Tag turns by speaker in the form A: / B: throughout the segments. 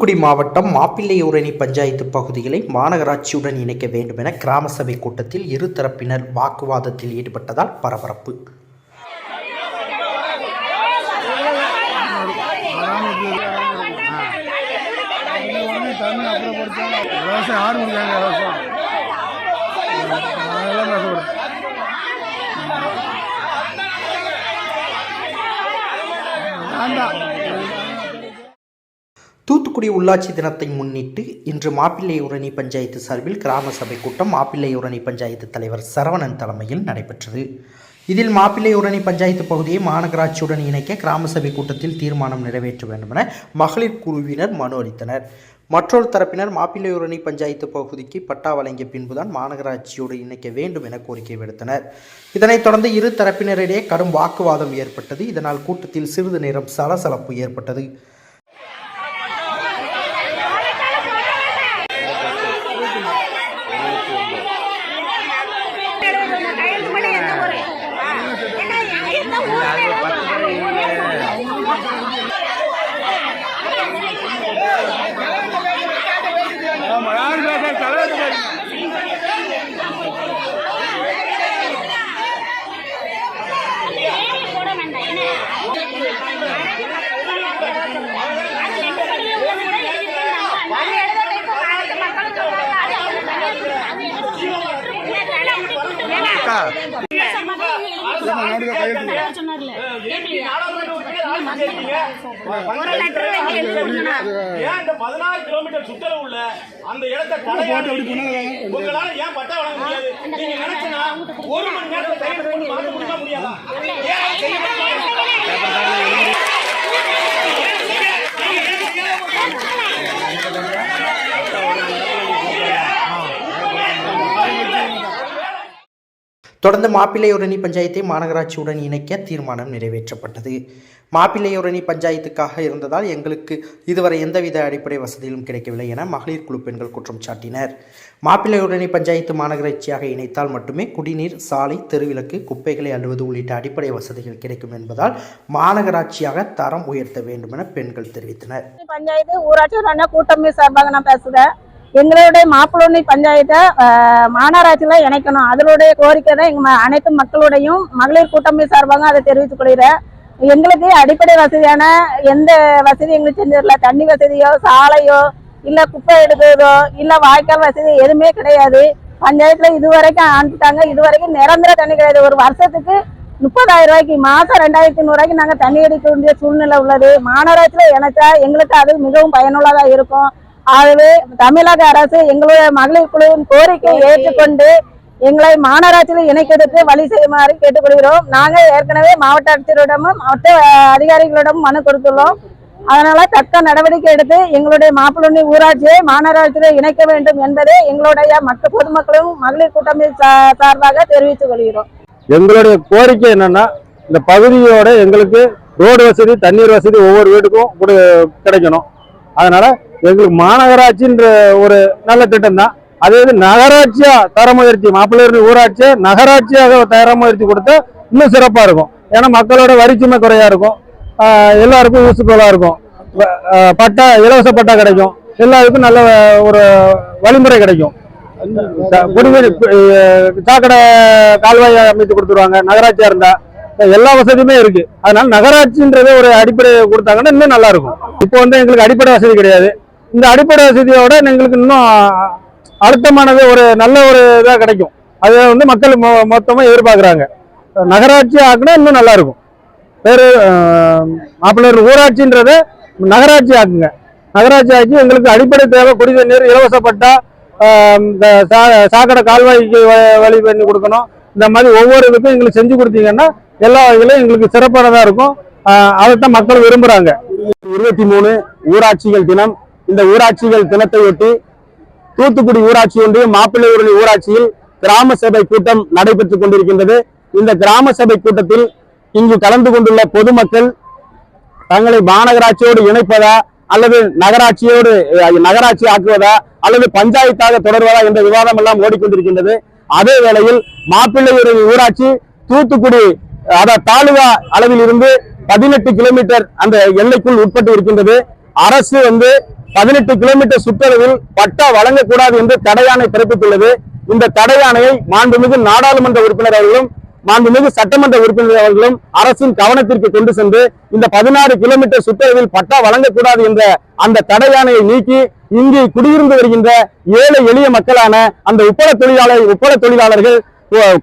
A: தூத்துக்குடி மாவட்டம் மாப்பிள்ளையூரணி பஞ்சாயத்து பகுதிகளை மாநகராட்சியுடன் இணைக்க வேண்டும் என கிராம சபை கூட்டத்தில் இரு தரப்பினர் வாக்குவாதத்தில் ஈடுபட்டதால் பரபரப்பு.
B: தண்ணி
A: தூத்துக்குடி உள்ளாட்சி தினத்தை முன்னிட்டு இன்று மாப்பிள்ளையூரணி பஞ்சாயத்து சார்பில் கிராம சபை கூட்டம் மாப்பிள்ளையூரணி பஞ்சாயத்து தலைவர் சரவணன் தலைமையில் நடைபெற்றது. இதில் மாப்பிள்ளையூரணி பஞ்சாயத்து பகுதியை மாநகராட்சியுடன் இணைக்க கிராம சபை கூட்டத்தில் தீர்மானம் நிறைவேற்ற வேண்டும் என மகளிர் குழுவினர் மனு அளித்தனர். மற்றொரு தரப்பினர் மாப்பிள்ளையூரணி பஞ்சாயத்து பகுதிக்கு பட்டா வழங்கிய பின்புதான் மாநகராட்சியோடு இணைக்க வேண்டும் என கோரிக்கை விடுத்தனர். இதனைத் தொடர்ந்து இரு தரப்பினரிடையே கடும் வாக்குவாதம் ஏற்பட்டது. இதனால் கூட்டத்தில் சிறிது நேரம் சலசலப்பு ஏற்பட்டது.
B: ஆமாம்
C: பதினாறு கிலோமீட்டர் சுற்றளவு உள்ள அந்த இடத்தை உங்களால ஏன் பட்டா வழங்க முடியாது நீங்க நினைச்சனா ஒரு மணி நேரத்துல முடியாதா ஏன் அதை செய்ய மாட்டீங்க?
A: தொடர்ந்து மாப்பிள்ளையுரணி பஞ்சாயத்தை மாநகராட்சியுடன் இணைக்க தீர்மானம் நிறைவேற்றப்பட்டது. மாப்பிள்ளையுரணி பஞ்சாயத்துக்காக இருந்ததால் எங்களுக்கு இதுவரை எந்தவித அடிப்படை வசதிகளும் கிடைக்கவில்லை என மகளிர் குழு பெண்கள் குற்றம் சாட்டினர். மாப்பிள்ளையுரணி பஞ்சாயத்து மாநகராட்சியாக இணைத்தால் மட்டுமே குடிநீர் சாலை தெருவிளக்கு குப்பைகளை அள்ளுவது உள்ளிட்ட அடிப்படை வசதிகள் கிடைக்கும் என்பதால் மாநகராட்சியாக தரம் உயர்த்த வேண்டும் என பெண்கள் தெரிவித்தனர்.
D: பஞ்சாயத்து ஊராட்சி ஒரு கூட்டமை சார்பாக நான் பேசுகிறேன் எங்களுடைய மாப்பிள்ளை பஞ்சாயத்தை மாநகராட்சியில இணைக்கணும். அதனுடைய கோரிக்கை தான் எங்க ம- அனைத்து மக்களுடையும் மகளிர் கூட்டமை சார்பாக அதை தெரிவித்துக் கொள்கிறேன். எங்களுக்கு அடிப்படை வசதியான எந்த வசதி எங்களுக்கு செஞ்சிடல தண்ணி வசதியோ சாலையோ இல்ல குப்பை எடுக்கிறதோ இல்ல வாய்க்கால் வசதி எதுவுமே கிடையாது. பஞ்சாயத்துல இதுவரைக்கும் அனுப்பிட்டாங்க. இதுவரைக்கும் நிரந்தர தண்ணி கிடையாது. ஒரு வருஷத்துக்கு முப்பதாயிரம் ரூபாய்க்கு மாசம் ரெண்டாயிரத்தி ஐநூறுவாய்க்கு நாங்க தண்ணி அடிக்க வேண்டிய சூழ்நிலை உள்ளது. மாநகராட்சியில இணைச்சா எங்களுக்கு அது மிகவும் பயனுள்ளதா இருக்கும். ஆகவே தமிழக அரசு எங்களுடைய மகளிர் குழுவின் கோரிக்கையை ஏற்றுக்கொண்டு எங்களை மாநகராட்சியில் இணைக்கிறதுக்கு வழி செய்யுமாறு கேட்டுக்கொள்கிறோம். நாங்க ஏற்கனவே மாவட்ட ஆட்சியரிடமும் மாவட்ட அஹ், அதிகாரிகளிடமும் மனு கொடுத்துள்ளோம். அதனால தக்க நடவடிக்கை எடுத்து எங்களுடைய மாப்பிள்ளை ஊராட்சியை மாநகராட்சியில் இணைக்க வேண்டும் என்பதை எங்களுடைய மற்ற பொதுமக்களும் மகளிர் கூட்டமை சா- சார்பாக தெரிவித்துக் கொள்கிறோம்.
B: எங்களுடைய கோரிக்கை என்னன்னா இந்த பகுதியோட எங்களுக்கு ரோடு வசதி தண்ணீர் வசதி ஒவ்வொரு வீட்டுக்கும் கூட கிடைக்கணும். அதனால எங்களுக்கு மாநகராட்சின்ற ஒரு நல்ல திட்டம் தான் அதே இது நகராட்சியா தர முயற்சி மாப்பிள்ளை ஊராட்சியை நகராட்சியாக தரம் உயர்த்தி கொடுத்தா இன்னும் சிறப்பா இருக்கும். ஏன்னா மக்களோட வரிச்சுமை குறையா இருக்கும். எல்லாருக்கும் யூஸ்ஃபுல்லா இருக்கும். பட்டா இலவச பட்டா கிடைக்கும். எல்லாருக்கும் நல்ல ஒரு வழிமுறை கிடைக்கும். சாக்கடை கால்வாய் அமைத்து கொடுத்துருவாங்க நகராட்சியா இருந்தா. எல்லா வசதியுமே இருக்கு. அதனால நகராட்சின்றது ஒரு அடிப்படை கொடுத்தாங்கன்னா இன்னும் நல்லா இருக்கும். இப்போ வந்து எங்களுக்கு அடிப்படை வசதி கிடையாது. இந்த அடிப்படை வசதியோட எங்களுக்கு இன்னும் அழுத்தமானது ஒரு நல்ல ஒரு இதாக கிடைக்கும். அது வந்து மக்கள் மொ- மொத்தமாக எதிர்பார்க்குறாங்க. நகராட்சி ஆக்குனா இன்னும் நல்லா இருக்கும். வேறு மாப்பிள்ளை ஊராட்சின்றத நகராட்சி ஆக்குங்க. நகராட்சி ஆக்கி எங்களுக்கு அடிப்படை தேவை. குடித நீர் இலவசப்பட்டா இந்த சா- சாக்கடை கால்வாய்க்கு வ- வழி பண்ணி கொடுக்கணும். இந்த மாதிரி ஒவ்வொரு இதுக்கும் எங்களுக்கு செஞ்சு கொடுத்தீங்கன்னா எல்லா வகையிலும் எங்களுக்கு சிறப்பானதாக இருக்கும். அதைத்தான் மக்கள் விரும்புகிறாங்க இருபத்தி மூணு ஊராட்சிகள் தினம் இந்த ஊராட்சிகள் தினத்தையொட்டி தூத்துக்குடி ஊராட்சி ஒன்றியம் மாப்பிள்ளையூரணி ஊராட்சியில் கிராம சபை கூட்டம் நடைபெற்றுக் கொண்டிருக்கின்றது. இந்த கிராம சபை கூட்டத்தில் இங்கு கலந்து கொண்டுள்ள பொதுமக்கள் தங்களை மாநகராட்சியோடு இணைப்பதா அல்லது நகராட்சியோடு நகராட்சி ஆக்குவதா அல்லது பஞ்சாயத்தாக தொடர்வதா என்ற விவாதம் எல்லாம் ஓடிக்கொண்டிருக்கின்றது. அதே வேளையில் மாப்பிள்ளையூரணி ஊராட்சி தூத்துக்குடி அதாவது தாலுகா அளவில் இருந்து பதினெட்டு கிலோமீட்டர் அந்த எல்லைக்குள் உட்பட்டு இருக்கின்றது. அரசு வந்து
E: பதினெட்டு கிலோமீட்டர் சுற்றளவில் பட்டா வழங்கக்கூடாது என்று தடையானை பிறப்பித்துள்ளது. இந்த தடையானையை மாண்புமிகு நாடாளுமன்ற உறுப்பினர் அவர்களும் மாண்புமிகு சட்டமன்ற உறுப்பினர் அவர்களும் அரசின் கவனத்திற்கு கொண்டு சென்று இந்த பதினாறு கிலோமீட்டர் சுற்றளவில் பட்டா வழங்கக்கூடாது என்ற அந்த தடையாணையை நீக்கி இங்கே குடியிருந்து வருகின்ற ஏழை எளிய மக்களான அந்த உப்பள தொழிலாளர் உப்பள தொழிலாளர்கள்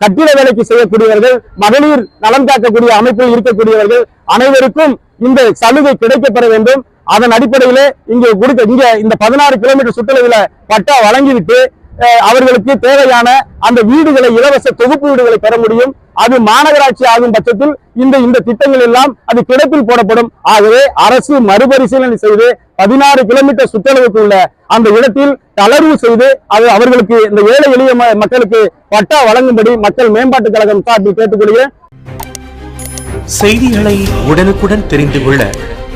E: கட்டிட வேலைக்கு செய்யக்கூடியவர்கள் மகளிர் நலன் காக்கக்கூடிய அமைப்பில் இருக்கக்கூடியவர்கள் அனைவருக்கும் இந்த சலுகை கிடைக்கப்பெற வேண்டும். அதன் அடிப்படையிலே இங்கே கொடுக்க இங்க இந்த பதினாறு கிலோமீட்டர் சுற்றளவில் பட்டா வழங்கிவிட்டு அவர்களுக்கு தேவையான அந்த வீடுகளை இலவச தொகுப்பு வீடுகளை பெற முடியும். அது மாநகராட்சி ஆகும் பட்சத்தில் இந்த இந்த திட்டங்கள் எல்லாம் அது கிடப்பில் போடப்படும். ஆகவே அரசு மறுபரிசீலனை செய்து பதினாறு கிலோமீட்டர் சுற்றளவுக்கு உள்ள அந்த இடத்தில் தளர்வு செய்து அது அவர்களுக்கு இந்த ஏழை எளிய ம- மக்களுக்கு பட்டா வழங்கும்படி மக்கள் மேம்பாட்டுக் கழகம் சார்பில் கேட்டுக்கொள்கிறேன்.
F: செய்திகளை உடனுக்குடன் தெரிந்து கொள்ள